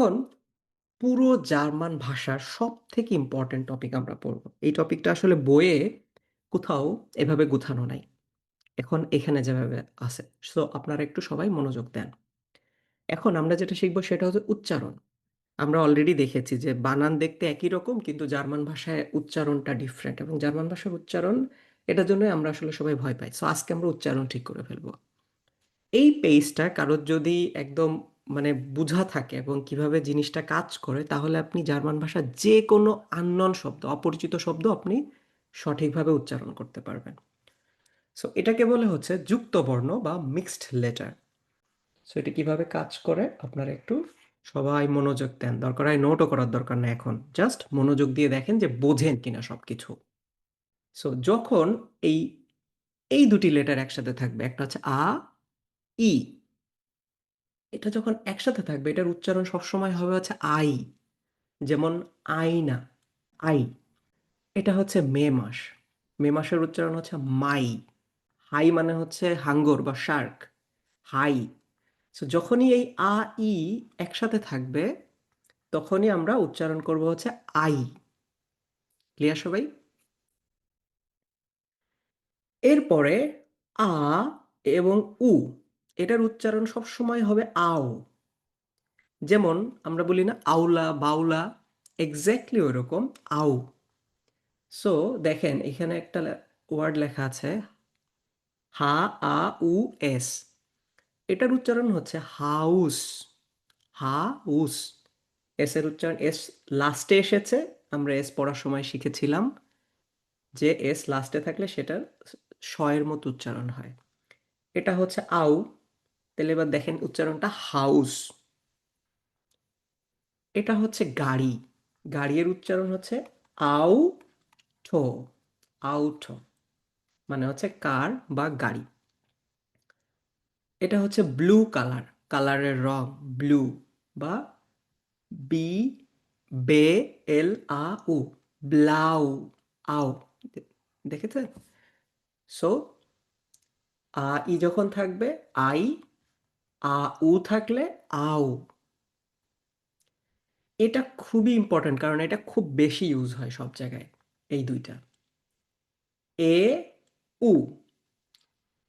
এখন পুরো জার্মান ভাষার সব থেকে ইম্পোর্টেন্ট টপিক আমরা পড়ব। এই টপিকটা আসলে বইয়ে কোথাও এভাবে গুছানো নাই। এখন এখানে যেভাবে আছে। সো আপনারা একটু সবাই মনোযোগ দেন। এখন আমরা যেটা শিখব সেটা হচ্ছে উচ্চারণ। আমরা অলরেডি দেখেছি যে বানান দেখতে একই রকম, কিন্তু জার্মান ভাষায় উচ্চারণটা ডিফারেন্ট এবং জার্মান ভাষার উচ্চারণ, এটার জন্যই আমরা আসলে সবাই ভয় পাই। সো আজকে আমরা উচ্চারণ ঠিক করে ফেলব এই পেজটা কারোর যদি একদম মানে বুঝা থাকে এবং কীভাবে জিনিসটা কাজ করে তাহলে আপনি জার্মান ভাষার যেকোনো আননোন শব্দ, অপরিচিত শব্দ আপনি সঠিকভাবে উচ্চারণ করতে পারবেন। সো এটাকে বলে হচ্ছে যুক্ত বর্ণ বা মিক্সড লেটার। সো এটা কীভাবে কাজ করে আপনারা একটু সবাই মনোযোগ দেন। দরকার হয় নোটও করার দরকার নাই এখন। জাস্ট মনোযোগ দিয়ে দেখেন যে বোঝেন কিনা সব কিছু সো যখন এই, এই দুটি লেটার একসাথে থাকবে একটা হচ্ছে আ, ই। এটা যখন একসাথে থাকবে এটার উচ্চারণ সবসময় হবে হচ্ছে আই। যেমন আয়না, আই। এটা হচ্ছে মে মাস। মে মাসের উচ্চারণ হচ্ছে মাই। হাই মানে হচ্ছে হাঙ্গর বা শার্ক। হাই। সো যখনই এই আ, ই একসাথে থাকবে তখনই আমরা উচ্চারণ করব হচ্ছে আই। ক্লিয়ার সবাই? এরপরে আ এবং উ এটার উচ্চারণ সব সময় হবে আও। যেমন আমরা বলি না আউলা, বাউলা এক্স্যাক্টলি ওইরকম আউ। সো দেখেন এখানে একটা ওয়ার্ড লেখা আছে হা, আ, উ, এস। এটার উচ্চারণ হচ্ছে হাউস। হাউস। এস এর উচ্চারণ এস লাস্টে এসেছে। আমরা এস পড়ার সময় শিখেছিলাম যে এস লাস্টে থাকলে সেটার স এর মতো উচ্চারণ হয়। এটা হচ্ছে আউ। তাহলে এবার দেখেন উচ্চারণটা হাউস। এটা হচ্ছে গাড়ি। গাড়ির উচ্চারণ হচ্ছে আউটো। আউটো। মানে হচ্ছে কার বা গাড়ি। এটা হচ্ছে ব্লু কালার। কালারের রং ব্লু বা বি বে এল আ উ ব্লাউ আউ দেখেছেন সো আ, ই যখন থাকবে আই আ, উ থাকলে আউ এটা খুবই ইম্পর্টেন্ট কারণ এটা খুব বেশি ইউজ হয় সব জায়গায়, এই দুইটা। এ, উ।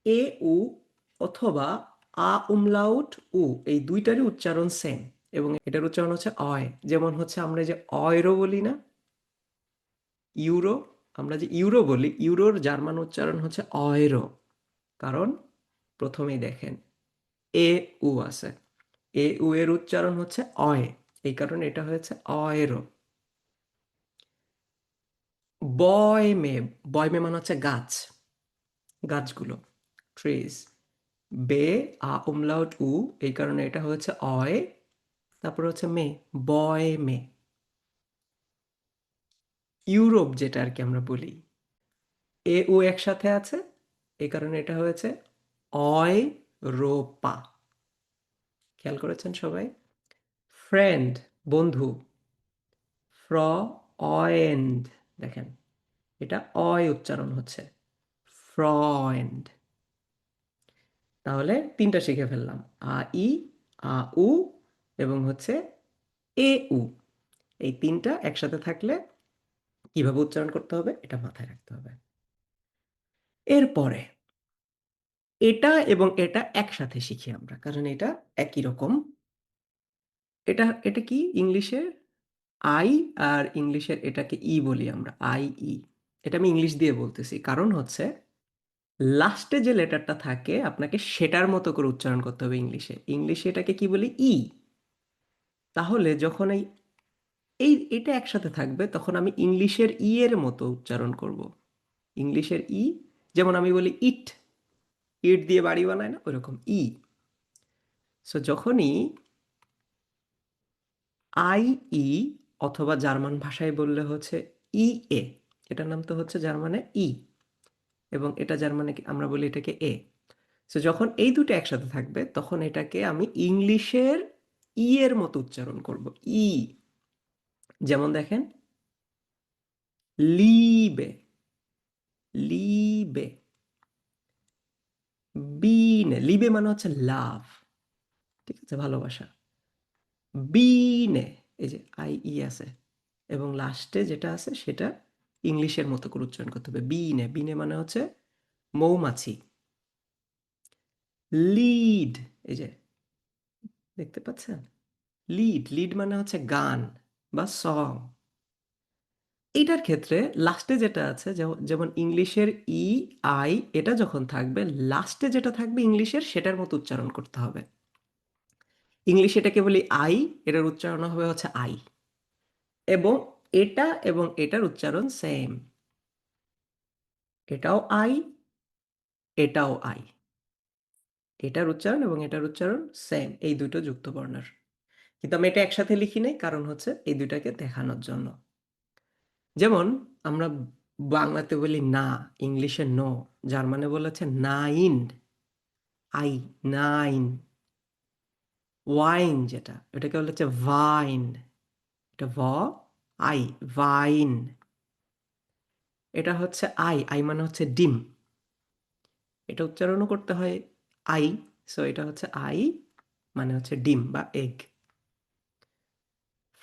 এ, উ অথবা আ, উমলাউট, উ। এই দুইটারই উচ্চারণ সেম এবং এটার উচ্চারণ হচ্ছে অয়। যেমন হচ্ছে আমরা যে অয়রো বলি না, ইউরো, আমরা যে ইউরো বলি, ইউরোর জার্মান উচ্চারণ হচ্ছে অয়রো। কারণ প্রথমেই দেখেন এ উ আছে। এ উ এর উচ্চারণ হচ্ছে অয়। এই কারণে এটা হয়েছে মে বয় মে মানে হচ্ছে গাছ, গাছগুলো ট্রিজ বে, আ উমলাউট উ, এই কারণে এটা হচ্ছে অয়, তারপর হচ্ছে মে বয় মে ইউরোপ যেটা আর কি আমরা বলি। এ ও একসাথে আছে, এই কারণে এটা হয়েছে অয় রোপা। খেয়াল করেছেন সবাই? ফ্রেন্ড, বন্ধু। ফ্র অয়েন্ড দেখেন, এটা অয় উচ্চারণ হচ্ছে। ফ্রয়েন্ড। তাহলে তিনটা শিখে ফেললাম। আ ই আ উ এবং হচ্ছে এ উ এই তিনটা একসাথে থাকলে কীভাবে উচ্চারণ করতে হবে? এটা মাথায় রাখতে হবে। এরপরে এটা এবং এটা একসাথে শিখি আমরা। কারণ এটা একই রকম। এটা এটা কি ইংলিশে আই আর ইংলিশের এটাকে ই বলি আমরা, আই, ই। এটা আমি ইংলিশ দিয়ে বলতেছি। কারণ হচ্ছে, লাস্টে যে লেটারটা থাকে, আপনাকে সেটার মতো করে উচ্চারণ করতে হবে ইংলিশে। ইংলিশে এটাকে কি বলি? ই। তাহলে যখন এই এই, এটা একসাথে থাকবে, তখন আমি ইংলিশের ই এর মতো উচ্চারণ করব। ইংলিশের ই, যেমন আমি বলি ইট ইট দিয়ে বাড়ি বানায় না, ওইরকম ই। সো যখনই আই ই অথবা জার্মান ভাষায় বললে হচ্ছে ই এ, এটার নাম তো হচ্ছে জার্মানে ই এবং এটা জার্মানে আমরা বলি এটাকে এ। সো যখন এই দুটো একসাথে থাকবে, তখন এটাকে আমি ইংলিশের ই এর মতো উচ্চারণ করব, ই। যেমন দেখেন, লিবে লিবে। বিনে লিবে মানে হচ্ছে লাভ। ঠিক আছে? ভালোবাসা। বিনে এই যে আই ই আছে এবং লাস্টে যেটা আছে সেটা ইংলিশের মতো করে উচ্চারণ করতে হবে। বিনে বিনে মানে হচ্ছে মৌমাছি। লিড এই যে দেখতে পাচ্ছেন? লিড লিড মানে হচ্ছে গান বা সং এটার ক্ষেত্রে লাস্টে যেটা আছে, যেমন- ইংলিশের ই আই এটা যখন থাকবে লাস্টে যেটা থাকবে ইংলিশের, সেটার মতো উচ্চারণ করতে হবে। ইংলিশ এটাকে বলি আই এটার উচ্চারণ হবে হচ্ছে আই এবং এটা এবং এটার উচ্চারণ সেম এটাও আই এটাও আই এটার উচ্চারণ এবং এটার উচ্চারণ সেম এই দুটো যুক্ত বর্ণের। কিন্তু আমি এটা একসাথে লিখি নাই, কারণ হচ্ছে এই দুটাকে দেখানোর জন্য। যেমন আমরা বাংলাতে বলি না, ইংলিশে নো জার্মানে বলেছে নাইন আই নাইন ওয়াইন যেটা, এটাকে বলেছে ভাইন এটা ভ আই ভাইন এটা হচ্ছে আই আই মানে হচ্ছে ডিম, এটা উচ্চারণও করতে হয় আই সো এটা হচ্ছে আই মানে হচ্ছে ডিম বা এগ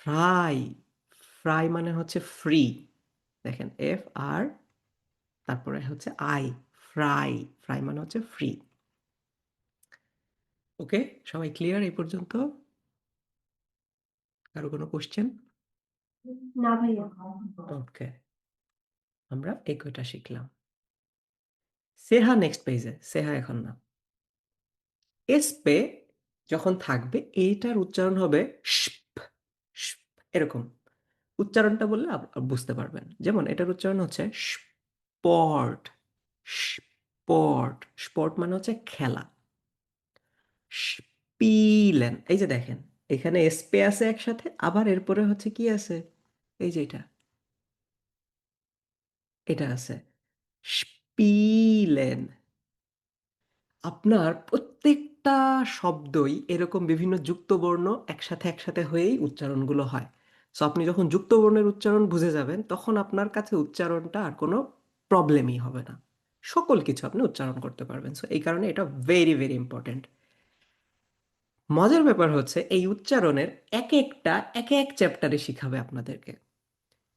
ফ্রাই ফ্রাই মানে হচ্ছে ফ্রি দেখেন এফ আর তারপরে হচ্ছে আই ফ্রাই ফ্রাই মানে হচ্ছে ফ্রি ওকে সবাই ক্লিয়ার এই পর্যন্ত? কারও কোনো কোশ্চেন না ভাইয়া ওকে আমরা এই কয়টা শিখলাম সেহা নেক্সট পেজে সেহা এখন না। এসপে যখন থাকবে এইটার উচ্চারণ হবে এরকম। উচ্চারণটা বললে বুঝতে পারবেন। যেমন এটার উচ্চারণ হচ্ছে স্পট স্পট স্পট মানে হচ্ছে খেলা। স্পিলেন, এই যে দেখেন, এখানে এসপে আছে একসাথে, আবার এরপরে হচ্ছে কি আছে? এই যে এটা। এটা আছে। স্পিলেন। আপনার প্রত্যেকটা শব্দই এরকম বিভিন্ন যুক্তবর্ণ একসাথে একসাথে হয়েই উচ্চারণগুলো হয়। সো আপনি যখন যুক্তবর্ণের উচ্চারণ বুঝে যাবেন, তখন আপনার কাছে উচ্চারণটা আর কোনো প্রবলেমই হবে না। সকল কিছু আপনি উচ্চারণ করতে পারবেন। সো এই কারণে এটা ভেরি ভেরি ইম্পর্ট্যান্ট মজার ব্যাপার হচ্ছে, এই উচ্চারণের এক একটা, এক এক চ্যাপ্টারে শিখাবে আপনাদেরকে।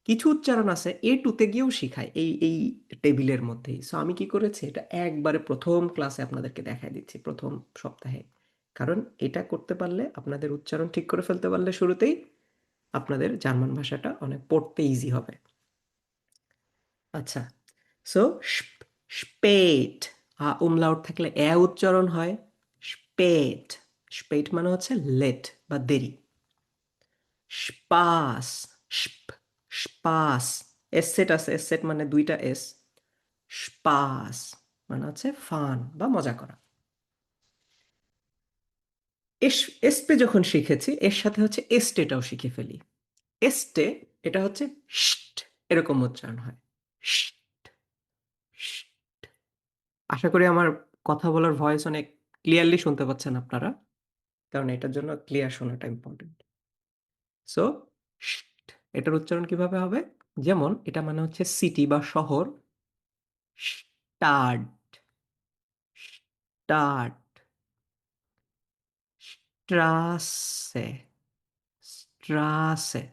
কিছু উচ্চারণ আছে এ টুতে গিয়েও শিখায়, এই এই টেবিলের মধ্যেই। সো আমি কি করেছি, এটা একবারে প্রথম ক্লাসে আপনাদেরকে দেখাই দিচ্ছি, প্রথম সপ্তাহে। কারণ এটা করতে পারলে, আপনাদের উচ্চারণ ঠিক করে ফেলতে পারলে শুরুতেই আপনাদের জার্মান ভাষাটা অনেক পড়তে ইজি হবে। আচ্ছা সো স্পেট উমলাউট থাকলে এ উচ্চারণ হয় স্পেট স্পেট মানে হচ্ছে লেট বা দেরি। স্পাস স্পাস এস সেট আছে এস সেট মানে দুইটা এস স্পাস মানে হচ্ছে ফান বা মজা করা। এস, এসপে যখন শিখেছি, এর সাথে হচ্ছে এস্টেটাও শিখে ফেলি। এস্টে, এটা হচ্ছে এরকম উচ্চারণ হয়। আশা করি আমার কথা বলার ভয়েস অনেক ক্লিয়ারলি শুনতে পাচ্ছেন আপনারা, কারণ এটার জন্য ক্লিয়ার শোনাটা ইম্পর্টেন্ট সো এটার উচ্চারণ কীভাবে হবে? যেমন, এটা মানে হচ্ছে সিটি বা শহর। স্টার্ট স্টার্ট স্ট্রাসে স্ট্রাসে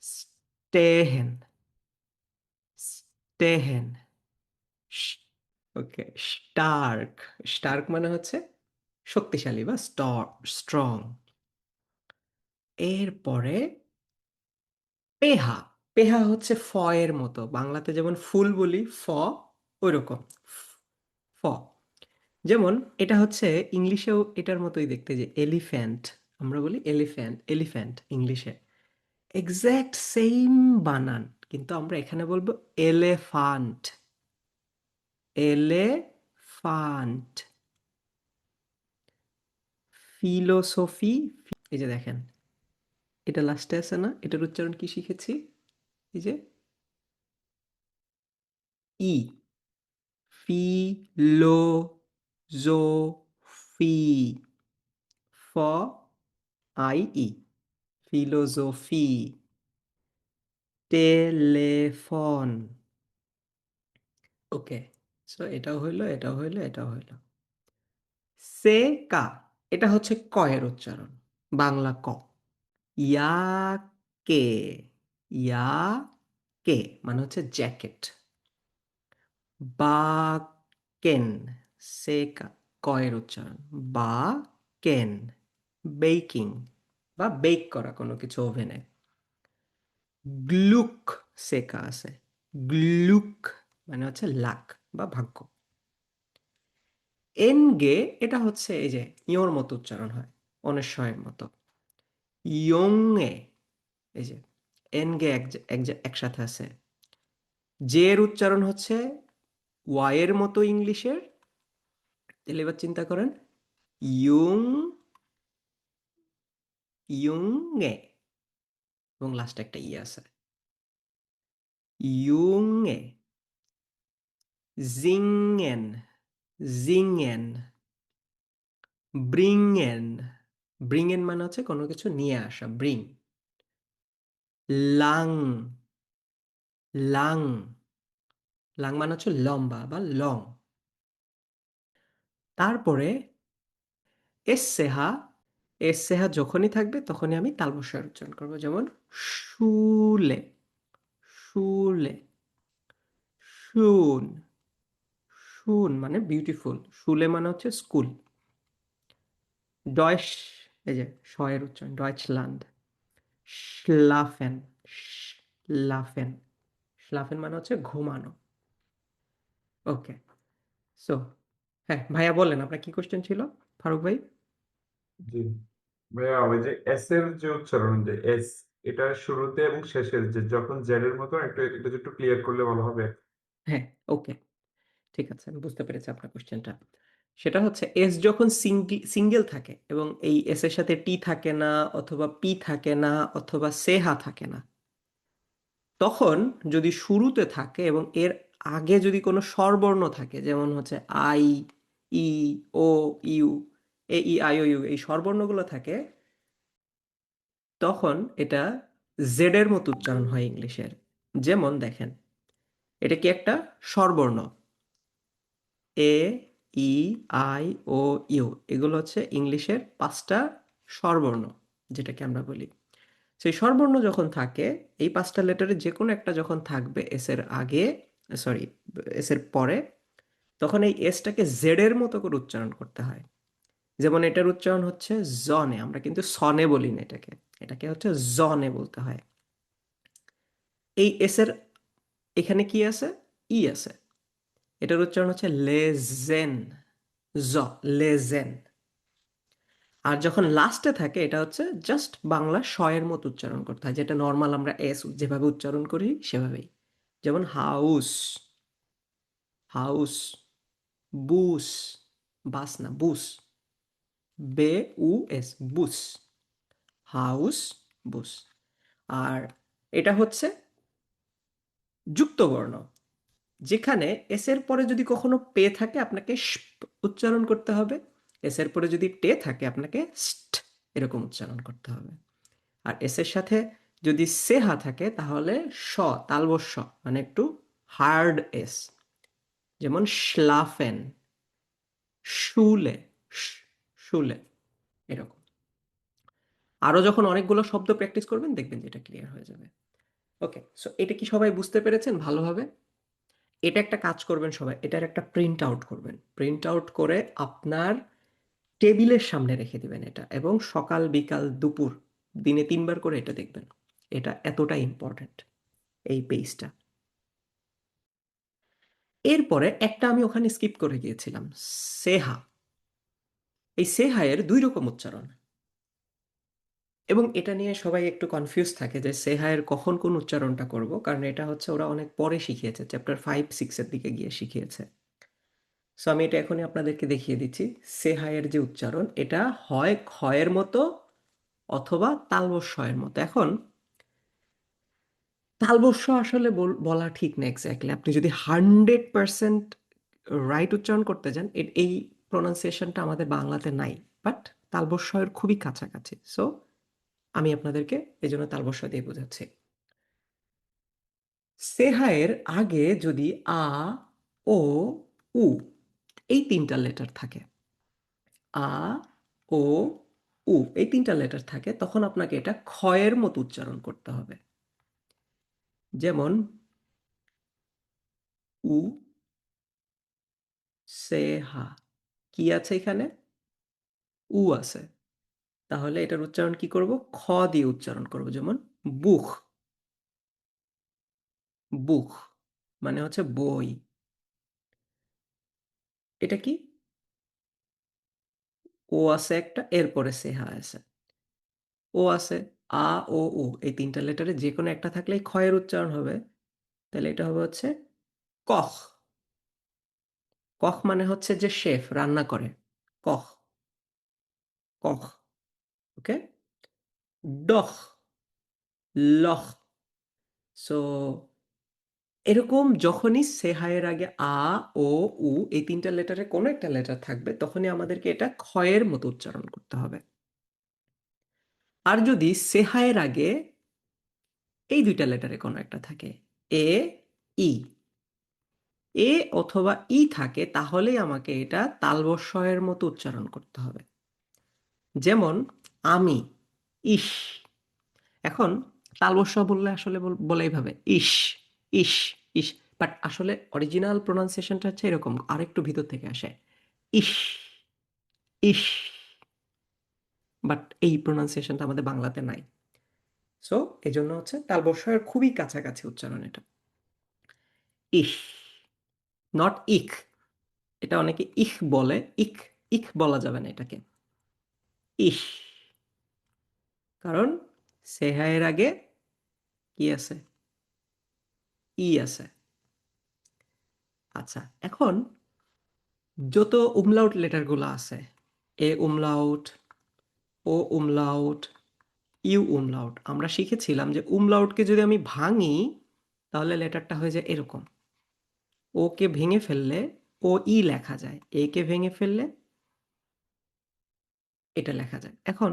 স্টেহেন স্টেহেন ওকে স্টার্ক স্টার্ক মানে হচ্ছে শক্তিশালী বা স্ট্রং এরপরে পেহা পেহা হচ্ছে ফ এর মতো। বাংলাতে যেমন ফুল বলি, ফ ওইরকম ফ। যেমন এটা হচ্ছে ইংলিশেও এটার মতোই দেখতে যে এলিফ্যান্ট আমরা বলি এলিফ্যান্ট এলিফ্যান্ট ইংলিশে। এক্স্যাক্ট সেম বানান, কিন্তু আমরা এখানে বলব এলেফান্ট এলেফান্ট ফিলোসফি এই যে দেখেন, এটা লাস্টে আছে না? এটার উচ্চারণ কি শিখেছি? এই যে ই ফি লো জো ফি ফ আই ই ফিলোজফি টেলেফোন ওকে সো এটাও হইল এটাও হইল এটাও হইল। সে কা এটা হচ্ছে কয়ের উচ্চারণ, বাংলা ক। ইয়াকে ইয়াকে মানে হচ্ছে জ্যাকেট। বাকেন। সেকা কয়ের উচ্চারণ বা কেন বেকিং বা বেক করা কোনো কিছু ওভেনে গ্লুক সেকা আছে। গ্লুক মানে হচ্ছে লাক বা ভাগ্য। এনগে এটা হচ্ছে এই যে ইয়োর মতো উচ্চারণ হয় অনেশ্বয়ের মতো। ইয়ংয়ে এই যে এক এক একসাথে আছে। জের উচ্চারণ হচ্ছে ওয়াইয়ের মতো ইংলিশের। তাহলে এবার চিন্তা করেন, ইয়ং, ইয়ংয়ে, এবং লাস্টে একটা ই আছে, ইয়ংয়ে, জিংয়েন জিংয়েন, ব্রিংয়েন ব্রিংয়েন মানে হচ্ছে কোনো কিছু নিয়ে আসা, ব্রিং, লাং লাং লাং মানে হচ্ছে লম্বা বা লং তারপরে এসেহা এসেহা যখনই থাকবে তখনই আমি তালবস্বর উচ্চারণ করব। যেমন শুলে শুলে, শুন শুন মানে বিউটিফুল শুলে মানে হচ্ছে স্কুল ডয়েশ, এই যে শয়ের উচ্চারণ, ডয়েচল্যান্ড। শ্লাফেন শ্লাফেন শ্লাফেন মানে হচ্ছে ঘুমানো। ওকে সো হ্যাঁ ভাইয়া বলেন আপনার কি কোশ্চেন ছিল? ফারুক ভাই? জি। ভাইয়া ওই যে এস এর যে উচ্চারণ যে এস এটা শুরুতে এবং শেষের যে যখন জেড এর মতো একটু এটা একটু ক্লিয়ার করলে ভালো হবে। হ্যাঁ ওকে ঠিক আছে আমি বুঝতে পেরেছি আপনার কোশ্চেনটা সেটা হচ্ছে এস যখন সিঙ্গেল থাকে এবং এই এস এর সাথে টি থাকে না অথবা পি থাকে না অথবা সেহা থাকে না তখন যদি শুরুতে থাকে এবং এর আগে যদি কোনো স্বরবর্ণ থাকে, যেমন হচ্ছে I, E, O, U, A, E, I, O, U, এই স্বরবর্ণগুলো থাকে, তখন এটা জেড এর মতো উচ্চারণ হয় ইংলিশের। যেমন দেখেন, এটা কি একটা স্বরবর্ণ? এ, ই, আই, ও, ইউ, এগুলো হচ্ছে ইংলিশের পাঁচটা স্বরবর্ণ, যেটাকে আমরা বলি। সেই স্বরবর্ণ যখন থাকে, এই পাঁচটা লেটারে যে কোনো একটা যখন থাকবে, এস এর আগে সরি এস এর পরে, তখন এই এসটাকে জেড এর মতো করে উচ্চারণ করতে হয়। যেমন এটার উচ্চারণ হচ্ছে জনে আমরা কিন্তু সনে বলি না এটাকে। এটাকে হচ্ছে জনে বলতে হয়। এই এস এর এখানে কি আছে? ই আছে। এটার উচ্চারণ হচ্ছে লেজেন, জ, লেজেন। আর যখন লাস্টে থাকে, এটা হচ্ছে জাস্ট বাংলা শয়ের মতো উচ্চারণ করতে হয়। যেটা নর্মাল আমরা এস যেভাবে উচ্চারণ করি, সেভাবেই। যেমন হাউস হাউস, বুস, বাস না, bus B U S bus, house, bus. আর এটা হচ্ছে যুক্তবর্ণ, যেখানে এস এর পরে যদি কখনো পে থাকে, আপনাকে উচ্চারণ করতে হবে। এস এর পরে যদি টে থাকে, আপনাকে স্ট এরকম উচ্চারণ করতে হবে। আর এস এর সাথে যদি সেহা থাকে, তাহলে স তালবস্য মানে একটু হার্ড এস যেমন শ্লাফেন, শুলে শুলে, এরকম। আরও যখন অনেকগুলো শব্দ প্র্যাকটিস করবেন, দেখবেন যে এটা ক্লিয়ার হয়ে যাবে। ওকে সো এটা কি সবাই বুঝতে পেরেছেন? ভালোভাবে এটা একটা কাজ করবেন সবাই, এটার একটা প্রিন্ট আউট করবেন। প্রিন্ট আউট করে আপনার টেবিলের সামনে রেখে দিবেন এটা এবং সকাল, বিকাল, দুপুর, দিনে তিনবার করে এটা দেখবেন। এটা এতটা ইম্পর্ট্যান্ট এই পেজটা এরপরে একটা আমি ওখানে স্কিপ করে গিয়েছিলাম, সেহা। এই সেহায়ের দুই রকম উচ্চারণ। এবং এটা নিয়ে সবাই একটু কনফিউজ থাকে যে সেহায়ের কখন কোন উচ্চারণটা করব, কারণ এটা হচ্ছে ওরা অনেক পরে শিখিয়েছে চ্যাপ্টার ফাইভ সিক্সের দিকে গিয়ে শিখিয়েছে। সো আমি এটা এখনই আপনাদেরকে দেখিয়ে দিচ্ছি, সেহায়ের যে উচ্চারণ, এটা হয় ক্ষয়ের মতো অথবা তালবস্বয়ের মতো। এখন তালবস্য আসলে বলা ঠিক না এক্স্যাক্টলি আপনি যদি হান্ড্রেড পার্সেন্ট রাইট উচ্চারণ করতে যান এই প্রোনাউন্সিয়েশনটা আমাদের বাংলাতে নাই বাট তালবস্বয়ের খুবই কাছাকাছি। সো আমি আপনাদেরকে এই জন্য তালবস্য দিয়ে বোঝাচ্ছি। সেহায়ের আগে যদি আ, ও, উ, এই তিনটা লেটার থাকে, আ, ও, উ, এই তিনটা লেটার থাকে, তখন আপনাকে এটা ক্ষয়ের মতো উচ্চারণ করতে হবে। যেমন, উ, সে, হা। কি আছে এখানে? উ আছে। তাহলে এটার উচ্চারণ কি করব? খ দিয়ে উচ্চারণ করব। যেমন, বুখ। বুখ মানে হচ্ছে বই। এটা কি? ও আছে একটা, এরপরে সেহা আছে। ও আছে। আ, ও, উ, এই তিনটা লেটারে যে কোনো একটা থাকলেই ক্ষয়ের উচ্চারণ হবে। তাহলে এটা হবে হচ্ছে কখ। কখ মানে হচ্ছে যে শেফ রান্না করে। কখ। কখ। ওকে? ডখ। লখ। সো, এরকম যখনই সেহায়ের আগে আ, ও, উ, এই তিনটা লেটারে কোনো একটা লেটার থাকবে, তখনই আমাদেরকে এটা ক্ষয়ের মতো উচ্চারণ করতে হবে। আর যদি সেহায়ের আগে এই দুইটা লেটারে কোনো একটা থাকে, এ, ই। এ অথবা ই থাকে, তাহলেই আমাকে এটা তালবস্বয়ের মতো উচ্চারণ করতে হবে। যেমন, আমি, ইস। এখন, তালবস্য বললে আসলে বলে এইভাবে ইস ইস ইস। বাট আসলে অরিজিনাল প্রোনাউন্সিয়েশনটা হচ্ছে এরকম, আরেকটু ভিতর থেকে আসে, ইস ইস। বাট এই প্রোনাউন্সিয়েশনটা আমাদের বাংলাতে নাই। সো এই জন্য হচ্ছে তালবস্যের খুবই কাছাকাছি উচ্চারণ এটা। ইস নট ইক এটা অনেকে ইখ বলে ইক ইখ বলা যাবে না এটাকে। ইস কারণ সেহায়ের আগে কি আছে? ই আছে। আচ্ছা এখন যত উমলাউট লেটারগুলো আছে, A umlaut O umlaut U umlaut আমরা শিখেছিলাম যে উমলাউটকে যদি আমি ভাঙি, তাহলে লেটারটা হয়ে যায় এরকম। ওকে ভেঙে ফেললে ও ই লেখা যায়। এ কে ভেঙে ফেললে এটা লেখা যায়। এখন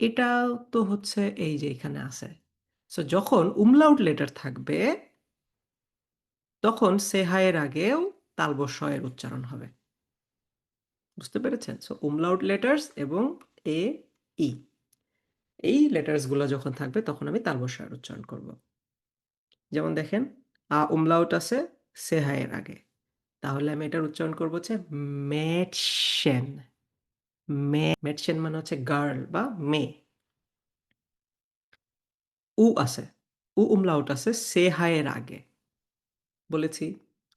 এটা তো হচ্ছে এই যে এখানে আছে। সো যখন উমলাউট লেটার থাকবে, তখন সেহায়ের আগেও তালবস্বয়ের উচ্চারণ হবে। বুঝতে পেরেছেন? সো উমলাউট লেটার্স এবং এ, ই। এই লেটার্সগুলো যখন থাকবে, তখন আমি তালবস্বয়ের উচ্চারণ করব। যেমন দেখেন, আ উমলাউট আছে সেহায়ের আগে। তাহলে আমি এটার উচ্চারণ করব হচ্ছে মেটশেন। মেটশেন মানে হচ্ছে গার্ল বা মেয়ে। উ আছে। উ উমলাউট আছে সেহায়ের আগে। বলেছি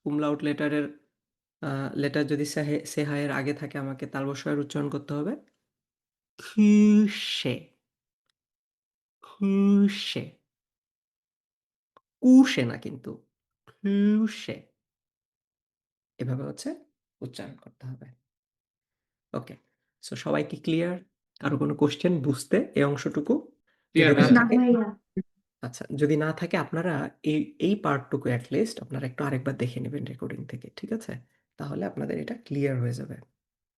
উমলাউট লেটারের লেটার যদি সেহে সেহায়ের আগে থাকে, আমাকে তালবস্বয়ের উচ্চারণ করতে হবে। খুশে খুশে কুশে না কিন্তু খুশে এভাবে হচ্ছে উচ্চারণ করতে হবে ওকে সো সবাই কি ক্লিয়ার কারও কোনো কোশ্চেন বুঝতে এই অংশটুকু আচ্ছা যদি না থাকে আপনারা এই এই পার্টটুকু অ্যাটলিস্ট আপনারা একটু আরেকবার দেখে নেবেন রেকর্ডিং থেকে ঠিক আছে তাহলে আপনাদের এটা ক্লিয়ার হয়ে যাবে